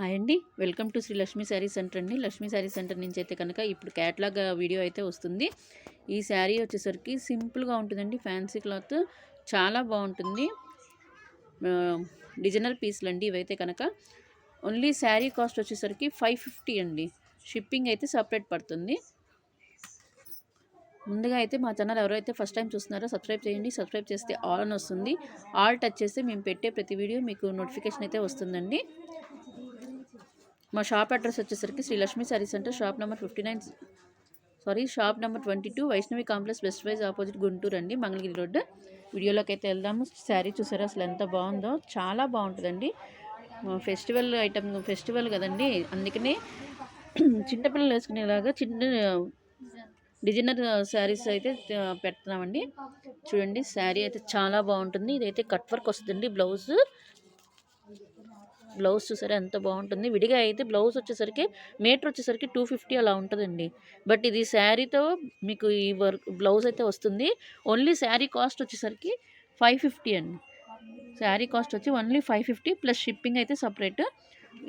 Hi అండి. Welcome to Shri Lakshmi saree centre అండి. Lakshmi sari centre నుంచి అయితే కనుక ఇప్పుడు క్యాట్లాగ్ వీడియో అయితే వస్తుంది. ఈ శారీ వచ్చేసరికి సింపుల్గా ఉంటుందండి. Fancy cloth. చాలా బాగుంటుంది. ఆ, డిజైనర్ పీస్లు అండి ఇవైతే కనుక. ఓన్లీ శారీ కాస్ట్ వచ్చేసరికి ఫైవ్ ఫిఫ్టీ అండి. షిప్పింగ్ అయితే సపరేట్ పడుతుంది. ముందుగా అయితే మా ఛానల్ ఎవరైతే ఫస్ట్ టైం చూస్తున్నారో సబ్స్క్రైబ్ చేయండి. సబ్స్క్రైబ్ చేస్తే ఆల్ అని వస్తుంది. ఆల్ టచ్ చేస్తే మేము పెట్టే ప్రతి వీడియో మీకు నోటిఫికేషన్ అయితే వస్తుందండి. మా షాప్ అడ్రస్ వచ్చేసరికి Shri Lakshmi saree centre shop number fifty nine sorry shop number twenty two Vaishnavi complex west wise opposite Guntur అండి మంగళగిరి రోడ్డు. వీడియోలోకి అయితే వెళ్దాము. శారీ చూసారా అసలు ఎంత బాగుందో? చాలా బాగుంటుందండి. ఫెస్టివల్ ఐటమ్ ఫెస్టివల్ కదండి. అందుకనే చిన్నపిల్లలు వేసుకునేలాగా చిన్న డిజైనర్ శారీస్ అయితే పెడుతున్నామండి. చూడండి శారీ అయితే చాలా బాగుంటుంది. ఇదైతే కట్ వర్క్ వస్తుందండి బ్లౌజ్. బ్లౌజ్ చూసారా ఎంత బాగుంటుంది. విడిగా అయితే బ్లౌజ్ వచ్చేసరికి మీటర్ వచ్చేసరికి టూ ఫిఫ్టీ అలా ఉంటుందండి. బట్ ఇది శారీతో మీకు ఈ వర్క్ బ్లౌజ్ అయితే వస్తుంది. ఓన్లీ శారీ కాస్ట్ వచ్చేసరికి ఫైవ్ ఫిఫ్టీ అండి. శారీ కాస్ట్ వచ్చి only five fifty plus shipping అయితే సపరేట్.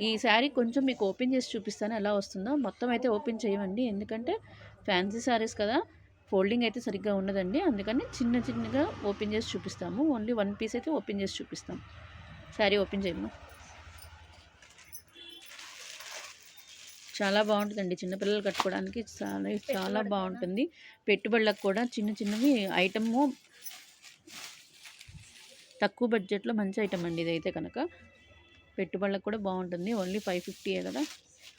ఈ శారీ కొంచెం మీకు ఓపెన్ చేసి చూపిస్తాను ఎలా వస్తుందో. మొత్తం అయితే ఓపెన్ చేయమండి. ఎందుకంటే ఫ్యాన్సీ శారీస్ కదా. ఫోల్డింగ్ అయితే సరిగ్గా ఉండదండి. అందుకని చిన్న చిన్నగా ఓపెన్ చేసి చూపిస్తాము. ఓన్లీ వన్ పీస్ అయితే ఓపెన్ చేసి చూపిస్తాం. శారీ ఓపెన్ చేయము? చాలా బాగుంటుందండి. చిన్నపిల్లలు కట్టుకోవడానికి చాలా చాలా బాగుంటుంది. పెట్టుబడులకు కూడా చిన్న చిన్నవి ఐటము తక్కువ బడ్జెట్లో మంచి ఐటమ్ అండి ఇదైతే కనుక. పెట్టుబడులకు కూడా బాగుంటుంది. ఓన్లీ ఫైవ్ ఫిఫ్టీయే కదా.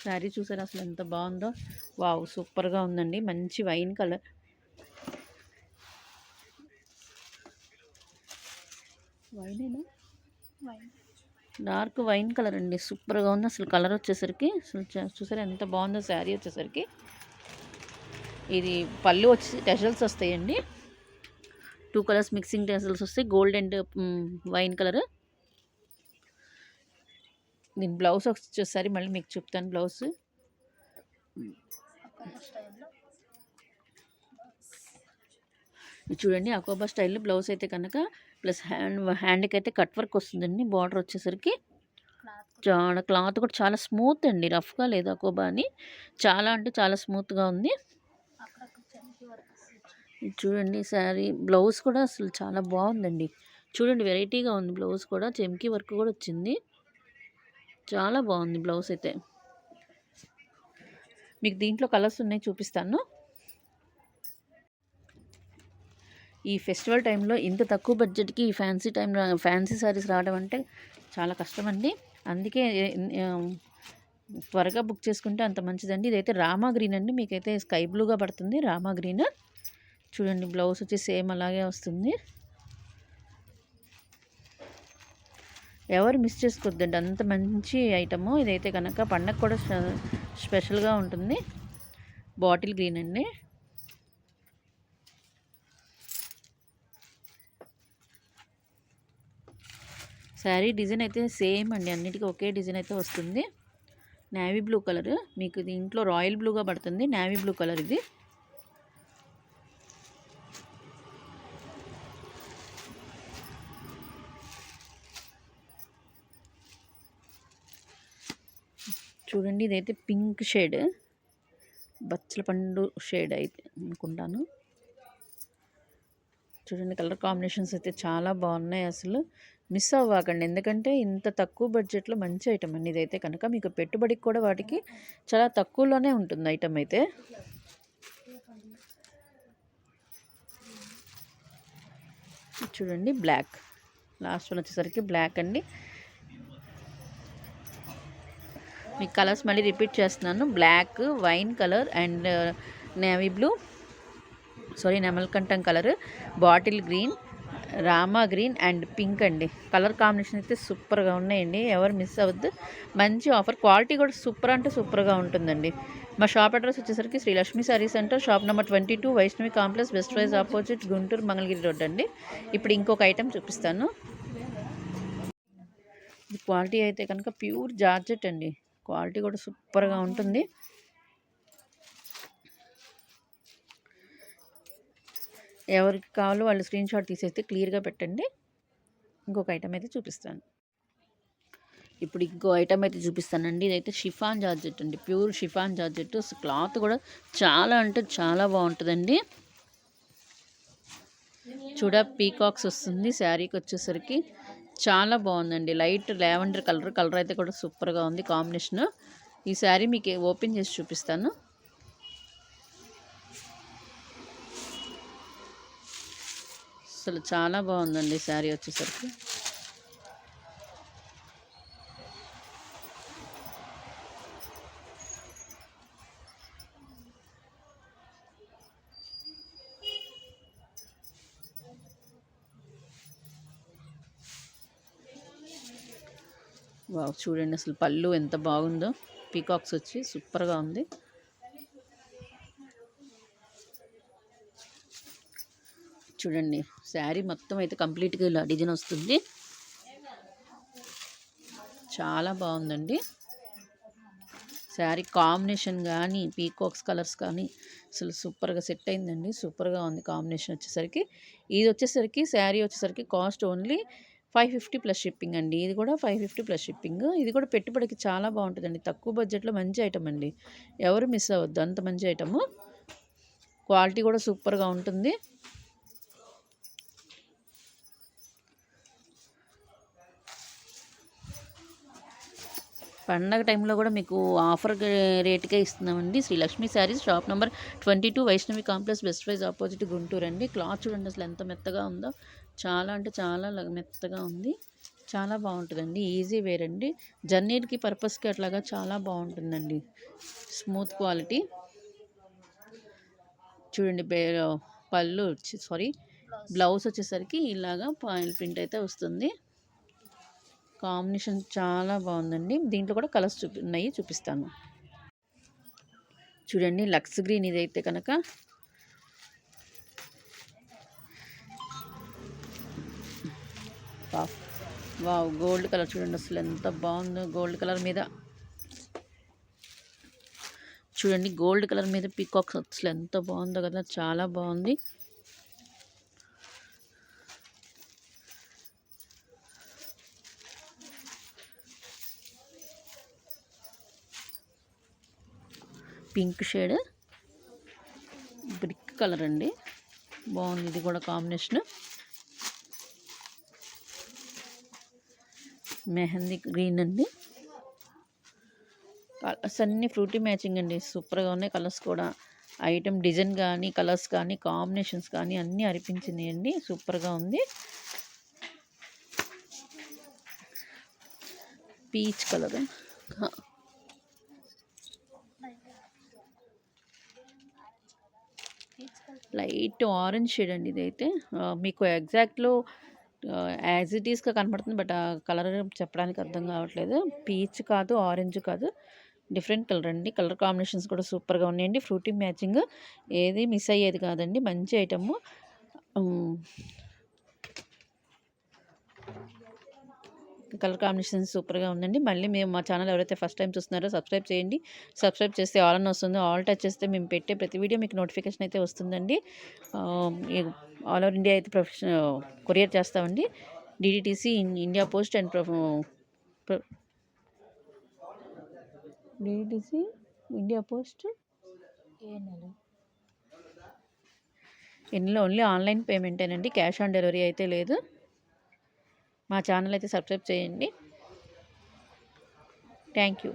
శారీ చూసారు అసలు ఎంత బాగుందో? వావ్ సూపర్గా ఉందండి. మంచి వైన్ కలర్. వైనేనా? డార్క్ వైన్ కలర్ అండి. సూపర్గా ఉంది. అసలు కలర్ వచ్చేసరికి అసలు చూసారా? ఎంత బాగుందో శారీ వచ్చేసరికి. ఇది పళ్ళు వచ్చి టెజల్స్ వస్తాయండి. టూ కలర్స్ మిక్సింగ్ టెజల్స్ వస్తాయి. Gold and wine colour. దీని బ్లౌజ్ వచ్చేసరి మళ్ళీ మీకు చెప్తాను బ్లౌజ్. ఇది చూడండి అకోబా స్టైల్లో బ్లౌజ్ అయితే కనుక ప్లస్ హ్యాండ్ హ్యాండ్కి అయితే కట్ వర్క్ వస్తుందండి. బార్డర్ వచ్చేసరికి చాలా క్లాత్ కూడా చాలా స్మూత్ అండి. రఫ్గా లేదు అకోబా అని. చాలా అంటే చాలా స్మూత్గా ఉంది. చూడండి శారీ బ్లౌజ్ కూడా అసలు చాలా బాగుందండి. చూడండి వెరైటీగా ఉంది బ్లౌజ్ కూడా. చెమ్కీ వర్క్ కూడా వచ్చింది. చాలా బాగుంది బ్లౌజ్ అయితే. మీకు దీంట్లో కలర్స్ ఉన్నాయి చూపిస్తాను. ఈ ఫెస్టివల్ టైంలో ఇంత తక్కువ బడ్జెట్కి ఈ ఫ్యాన్సీ టైం ఫ్యాన్సీ శారీస్ రావడం అంటే చాలా కష్టం అండి అందుకే త్వరగా బుక్ చేసుకుంటే అంత మంచిదండి. ఇదైతే రామా గ్రీన్ అండి. మీకైతే స్కై బ్లూగా పడుతుంది. రామా గ్రీన్. చూడండి బ్లౌజ్ వచ్చి సేమ్ అలాగే వస్తుంది. ఎవరు మిస్ చేసుకోవద్దండి. అంత మంచి ఐటము. ఇదైతే కనుక పండగ కూడా స్పెషల్గా ఉంటుంది. బాటిల్ గ్రీన్ అండి. శారీ డిజైన్ అయితే సేమ్ అండి. అన్నిటికీ ఒకే డిజైన్ అయితే వస్తుంది. నేవీ బ్లూ కలర్ మీకు ఇది ఇంట్లో రాయల్ బ్లూగా పడుతుంది. నేవీ బ్లూ కలర్ ఇది. చూడండి ఇదైతే పింక్ షేడ్ బచ్చల పండు షేడ్ అయితే అనుకుంటాను. చూడండి కలర్ కాంబినేషన్స్ అయితే చాలా బాగున్నాయి అసలు. మిస్ అవ్వకండి. ఎందుకంటే ఇంత తక్కువ బడ్జెట్లో మంచి ఐటమ్ అండి ఇదైతే కనుక. మీకు పెట్టుబడికి కూడా వాటికి చాలా తక్కువలోనే ఉంటుంది ఐటమ్ అయితే. చూడండి బ్లాక్. లాస్ట్ వన్ వచ్చేసరికి బ్లాక్ అండి. మీకు కలర్స్ మళ్ళీ రిపీట్ చేస్తున్నాను. Black wine colour and navy blue. Sorry నెమల్కంఠం colour. Bottle green. Rama green and pink అండి. కలర్ కాంబినేషన్ అయితే సూపర్గా ఉన్నాయండి. ఎవరు మిస్ అవ్వద్దు. మంచి ఆఫర్. క్వాలిటీ కూడా సూపర్ అంటే సూపర్గా ఉంటుందండి. మా షాప్ అడ్రస్ వచ్చేసరికి Shri Lakshmi saree centre shop number twenty two Vaishnavi complex west wise opposite Guntur Mangalagiri road అండి. ఇప్పుడు ఇంకొక ఐటెం చూపిస్తాను. క్వాలిటీ అయితే కనుక ప్యూర్ జార్జెట్ అండి. క్వాలిటీ కూడా సూపర్గా ఉంటుంది. ఎవరికి కావాలో వాళ్ళు స్క్రీన్ షాట్ తీసేస్తే క్లియర్గా పెట్టండి. ఇంకొక ఐటమ్ అయితే చూపిస్తాను. ఇప్పుడు ఇంకో ఐటమ్ అయితే చూపిస్తానండి. ఇదైతే షిఫాన్ జార్జెట్ అండి. Pure chiffon georgette. క్లాత్ కూడా చాలా అంటే చాలా బాగుంటుందండి. చూడ పీకాక్స్ వస్తుంది శారీకి వచ్చేసరికి. చాలా బాగుందండి. లైట్ లావెండర్ కలర్ కలర్ అయితే కూడా సూపర్గా ఉంది కాంబినేషన్. ఈ శారీ మీకు ఓపెన్ చేసి చూపిస్తాను. అసలు చాలా బాగుందండి శారీ వచ్చేసరికి. వావ్ చూడండి అసలు పళ్ళు ఎంత బాగుందో. పీకాక్స్ వచ్చి సూపర్గా ఉంది. చూడండి. శారీ మొత్తం అయితే కంప్లీట్గా ఇలా డిజైన్ వస్తుంది. చాలా బాగుందండి. శారీ కాంబినేషన్ కానీ పీకాక్స్ కలర్స్ కానీ అసలు సూపర్గా సెట్ అయిందండి. సూపర్గా ఉంది కాంబినేషన్ వచ్చేసరికి. ఇది వచ్చేసరికి శారీ వచ్చేసరికి cost only five fifty plus shipping అండి. ఇది కూడా ఫైవ్ ఫిఫ్టీ ప్లస్ షిప్పింగ్. ఇది కూడా పెట్టుబడికి చాలా బాగుంటుందండి. తక్కువ బడ్జెట్లో మంచి ఐటమ్ అండి. ఎవరు మిస్ అవ్వద్దు. అంత మంచి ఐటము. క్వాలిటీ కూడా సూపర్గా ఉంటుంది. పండగ టైంలో కూడా మీకు ఆఫర్ రేట్కే ఇస్తున్నామండి. Shri Lakshmi sarees shop number twenty two Vaishnavi complex best price opposite Guntur అండి. క్లాత్ చూడండి అసలు ఎంత మెత్తగా ఉందో. చాలా అంటే చాలా మెత్తగా ఉంది. చాలా బాగుంటుందండి. ఈజీ వేర్ అండి. జర్నీకి పర్పస్కి అట్లాగా చాలా బాగుంటుందండి. Smooth quality. చూడండి పళ్ళు సారీ బ్లౌజ్ వచ్చేసరికి ఇలాగా పాయిల్ ప్రింట్ అయితే వస్తుంది. కాంబినేషన్ చాలా బాగుందండి. దీంట్లో కూడా కలర్స్ చూపి ఉన్నాయి చూపిస్తాను. చూడండి లక్స్ గ్రీన్ ఇదైతే కనుక. వావ్. గోల్డ్ కలర్ చూడండి అసలు ఎంత బాగుందో గోల్డ్ కలర్ మీద. చూడండి గోల్డ్ కలర్ మీద పీకాక్స్ అసలు ఎంత బాగుందో కదా చాలా బాగుంది. Pink shade. బ్రిక్ కలర్ అండి. బాగుంది ఇది కూడా కాంబినేషన్. మెహందీ గ్రీన్ అండి. కలర్స్ అన్నీ ఫ్రూటీ మ్యాచింగ్ అండి. సూపర్గా ఉన్నాయి కలర్స్ కూడా. ఐటమ్ డిజైన్ కానీ కలర్స్ కానీ కాంబినేషన్స్ కానీ అన్నీ అనిపించినాయండి సూపర్గా ఉంది. Peach colour. Light orange shade అండి ఇదైతే. మీకు ఎగ్జాక్ట్లో యాజ్ ఇట్ ఈస్గా కనపడుతుంది బట్ ఆ కలర్ చెప్పడానికి అర్థం కావట్లేదు. పీచ్ కాదు ఆరెంజ్ కాదు. డిఫరెంట్ కలర్ అండి. కలర్ కాంబినేషన్స్ కూడా సూపర్గా ఉన్నాయండి. Frutti matching. ఏది మిస్ అయ్యేది కాదండి. మంచి ఐటమ్. కలర్ కాంబినేషన్ సూపర్గా ఉందండి. మళ్ళీ మేము మా ఛానల్ ఎవరైతే ఫస్ట్ టైం చూస్తున్నారో సబ్స్క్రైబ్ చేయండి. సబ్స్క్రైబ్ చేస్తే ఆల్ అని వస్తుంది. ఆల్ టచ్ చేస్తే మేము పెట్టే ప్రతి వీడియో మీకు నోటిఫికేషన్ అయితే వస్తుందండి. ఆల్ ఓవర్ ఇండియా అయితే ప్రొఫెషన్ కొరియర్ చేస్తామండి. DTDC India post and DTDC India post? ఎన్నో ఓన్లీ ఆన్లైన్ పేమెంటేనండి. క్యాష్ ఆన్ డెలివరీ అయితే లేదు. మా ఛానల్ అయితే సబ్స్క్రైబ్ చేయండి. Thank you.